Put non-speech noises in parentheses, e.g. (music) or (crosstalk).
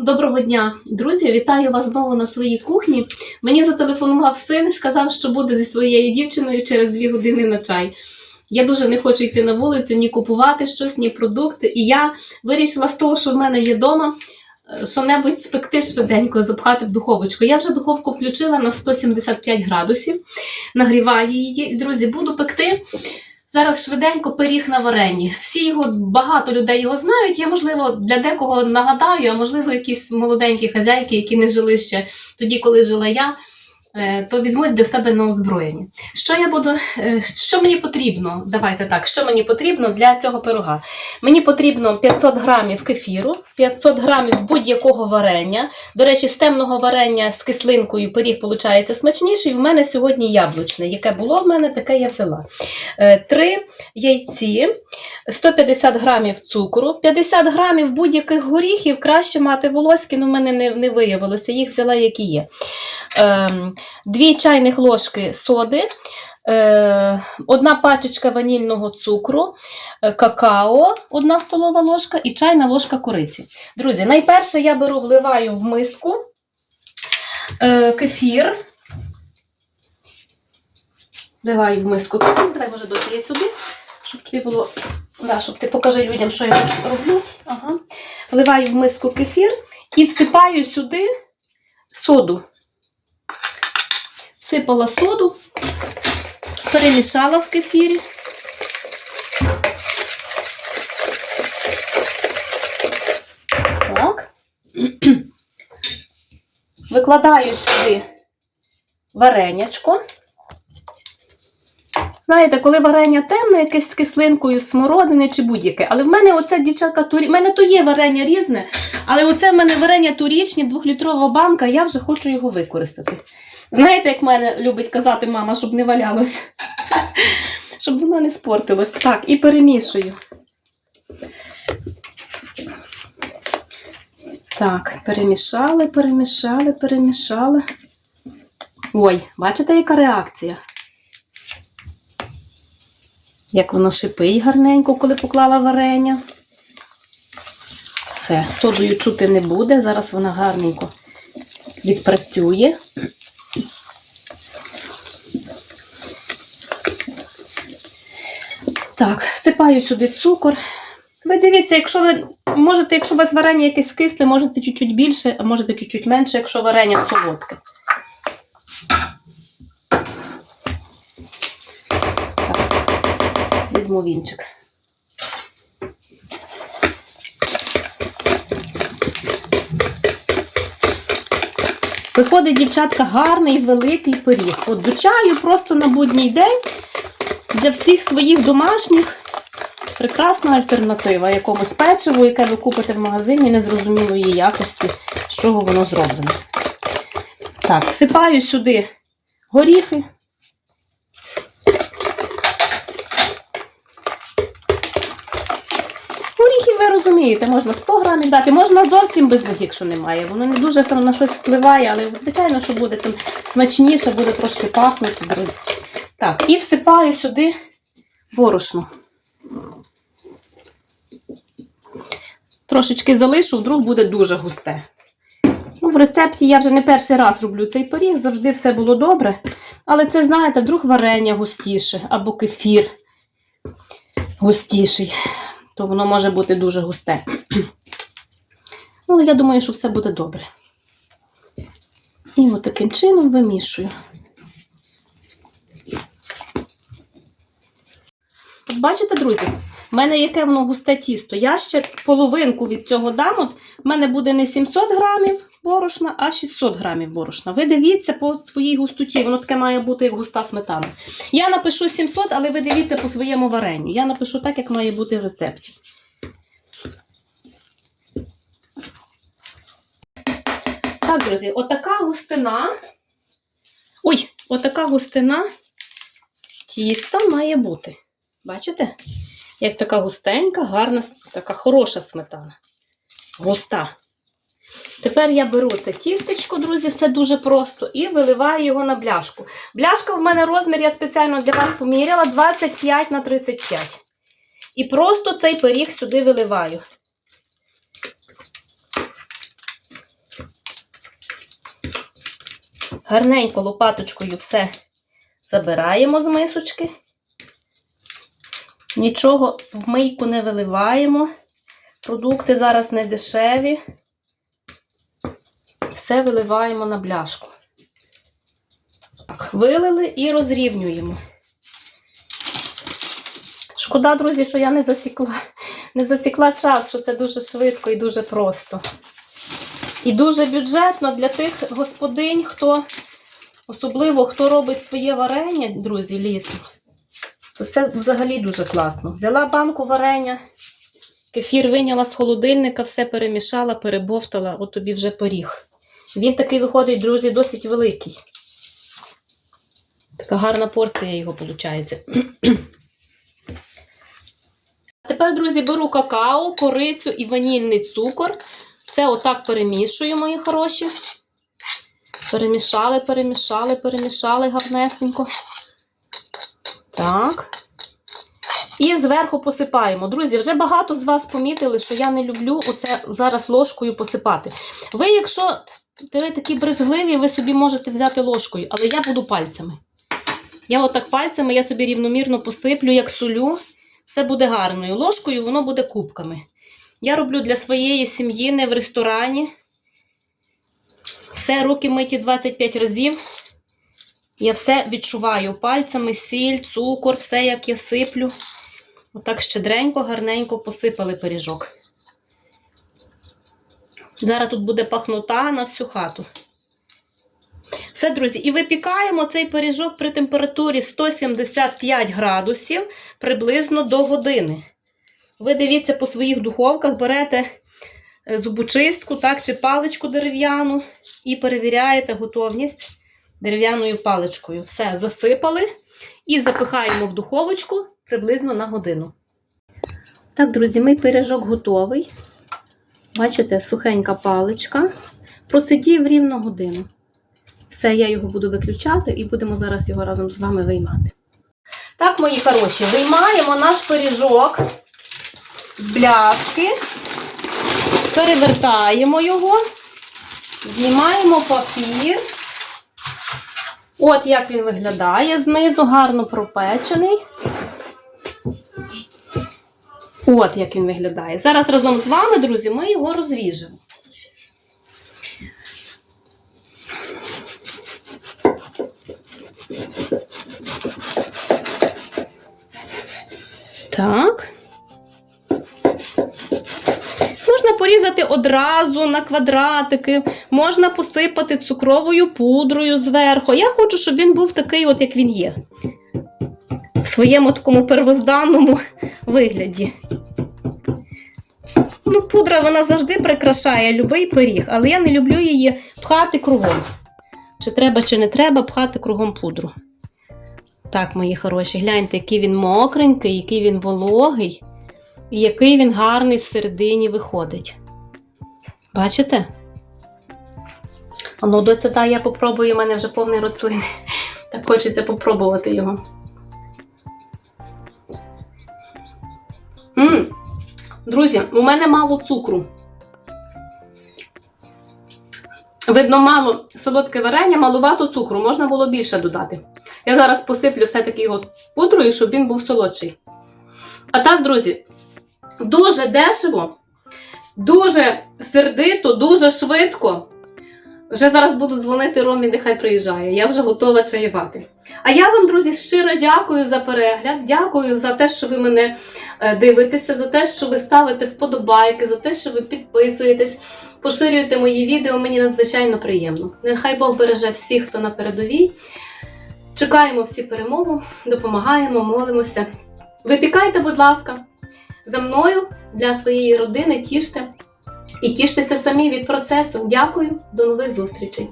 Доброго дня, друзі! Вітаю вас знову на своїй кухні. Мені зателефонував син, сказав, що буде зі своєю дівчиною через дві години на чай. Я дуже не хочу йти на вулицю, ні купувати щось, ні продукти. І я вирішила з того, що в мене є вдома, е, що-небудь спекти швиденько, запхати в духовочку. Я вже духовку включила на 175 градусів, нагріваю її. І, друзі, буду пекти. Зараз швиденько пиріг на варенні. Всі його багато людей його знають. Я, можливо, для декого нагадаю, а можливо, якісь молоденькі хазяйки, які не жили ще тоді, коли жила я, е, то візьмуть для себе на озброєння. Що я буду, е, що мені потрібно? Давайте так, що мені потрібно для цього пирога? Мені потрібно 500 грамів кефіру, 500 грамів будь-якого варення. До речі, з темного варення з кислинкою пиріг виходить смачніший. В мене сьогодні яблучне. Яке було в мене, таке я взяла. Е, Три яйці, 150 грамів цукру, 50 грамів будь-яких горіхів. Краще мати волоські, але в мене не, не виявилося. Їх взяла, які є. Ем, Дві чайних ложки соди. Е, Одна пачечка ванільного цукру, е, какао, одна столова ложка і чайна ложка кориці. Друзі, найперше я беру, вливаю в миску е, кефір. Вливаю в миску кефір. Давай, може, доки я сюди, щоб тобі було. Да, щоб ти покажи людям, що я роблю. Ага. Вливаю в миску кефір і всипаю сюди соду. Всипала соду, перемішала в кефірі. Так. (clears throat) Викладаю сюди варенячко. Знаєте, коли варення темне, якесь з кислинкою, смородини чи будь-яке. Але в мене оце дівчатка турі. В мене то є варення різне, але оце в мене варення турічні, двохлітрова банка, я вже хочу його використати. Знаєте, як мене любить казати мама, щоб не валялось, (laughs) щоб воно не спортилось. Так, і перемішую. Так, перемішали, перемішали, перемішали. Ой, бачите, яка реакція? Як воно шипить гарненько, коли поклала варення. Все, содою чути не буде. Зараз вона гарненько відпрацює. Так, всипаю сюди цукор. Ви дивіться, якщо ви можете, якщо у вас варення якесь кисле, можете чуть-чуть більше, а можете чуть-чуть менше, якщо варення солодке. Так, візьму вінчик. Виходить, дівчатка, гарний великий пиріг. От просто на будній день для всіх своїх домашніх прекрасна альтернатива якомусь печиву, яке ви купите в магазині незрозумілої якості, з чого воно зроблено. Так, всипаю сюди горіхи. Горіхи, ви розумієте, можна 100 грамів дати, можна зовсім без них, якщо немає. Воно не дуже там на щось впливає, але звичайно, що буде там смачніше, буде трошки пахнути, друзі. Так, і всипаю сюди борошно. Трошечки залишу, вдруг буде дуже густе. Ну, в рецепті я вже не перший раз роблю цей пиріг, завжди все було добре. Але це, знаєте, вдруг варення густіше або кефір густіший, то воно може бути дуже густе. (clears throat) Ну, я думаю, що все буде добре. І от таким чином вимішую. Бачите, друзі, в мене яке воно густе тісто. Я ще половинку від цього дам. От в мене буде не 700 грамів борошна, а 600 грамів борошна. Ви дивіться по своїй густоті, воно таке має бути як густа сметана. Я напишу 700, але ви дивіться по своєму варенню. Я напишу так, як має бути в рецепті. Так, друзі, отака густина. Ой, отака густина тіста має бути. Бачите? Як така густенька, гарна, така хороша сметана. Густа. Тепер я беру це тістечко, друзі, все дуже просто, і виливаю його на бляшку. Бляшка в мене розмір, я спеціально для вас поміряла 25 на 35. І просто цей пиріг сюди виливаю. Гарненько лопаточкою все забираємо з мисочки. Нічого в мийку не виливаємо. Продукти зараз не дешеві. Все виливаємо на бляшку. Так, вилили і розрівнюємо. Шкода, друзі, що я не засікла, не засікла час, що це дуже швидко і дуже просто. І дуже бюджетно для тих господинь, хто, особливо хто робить своє варення, друзі, літом. Це взагалі дуже класно. Взяла банку варення, кефір виняла з холодильника, все перемішала, перебовтала, от тобі вже поріг. Він такий виходить, друзі, досить великий. Така гарна порція його виходить. (clears throat) Тепер, друзі, беру какао, корицю і ванільний цукор. Все отак перемішую, мої хороші. Перемішали, перемішали, перемішали гарнесенько. Так. І зверху посипаємо. Друзі, вже багато з вас помітили, що я не люблю оце зараз ложкою посипати. Ви, якщо ви такі брезгливі, ви собі можете взяти ложкою, але я буду пальцями. Я отак пальцями я собі рівномірно посиплю, як солю. Все буде гарною. Ложкою воно буде кубками. Я роблю для своєї сім'ї, не в ресторані. Все, руки миті 25 разів. Я все відчуваю пальцями, сіль, цукор, все як я сиплю. Отак щедренько, гарненько посипали пиріжок. Зараз тут буде пахнута на всю хату. Все, друзі, і випікаємо цей пиріжок при температурі 175 градусів приблизно до години. Ви дивіться по своїх духовках, берете е, зубочистку так, чи паличку дерев'яну і перевіряєте готовність дерев'яною паличкою. Все, засипали і запихаємо в духовочку приблизно на годину. Так, друзі, мій пиріжок готовий. Бачите, сухенька паличка. Просидів рівно годину. Все, я його буду виключати і будемо зараз його разом з вами виймати. Так, мої хороші, виймаємо наш пиріжок з бляшки, перевертаємо його, знімаємо папір. От як він виглядає знизу, гарно пропечений. От як він виглядає. Зараз разом з вами, друзі, ми його розріжемо. Так. Можна одразу на квадратики, можна посипати цукровою пудрою зверху. Я хочу, щоб він був такий, от як він є. В своєму такому первозданному вигляді. Ну, пудра вона завжди прикрашає любий пиріг, але я не люблю її пхати кругом. Чи треба, чи не треба пхати кругом пудру. Так, мої хороші, гляньте, який він мокренький, який він вологий, і який він гарний всередині виходить. Бачите? А ну, доця, дай я попробую, у мене вже повний рослин. (laughs) Так хочеться попробувати його. м Друзі, у мене мало цукру. Видно, мало солодке варення, малувато цукру, можна було більше додати. Я зараз посиплю все-таки його пудрою, щоб він був солодший. А так, друзі, дуже дешево, дуже сердито, дуже швидко. Вже зараз буду дзвонити Ромі, нехай приїжджає. Я вже готова чаювати. А я вам, друзі, щиро дякую за перегляд. Дякую за те, що ви мене е, дивитеся, за те, що ви ставите вподобайки, за те, що ви підписуєтесь, поширюєте мої відео. Мені надзвичайно приємно. Нехай Бог береже всіх, хто на передовій. Чекаємо всі перемогу, допомагаємо, молимося. Випікайте, будь ласка, за мною для своєї родини тіште і тіштеся самі від процесу. Дякую, до нових зустрічей!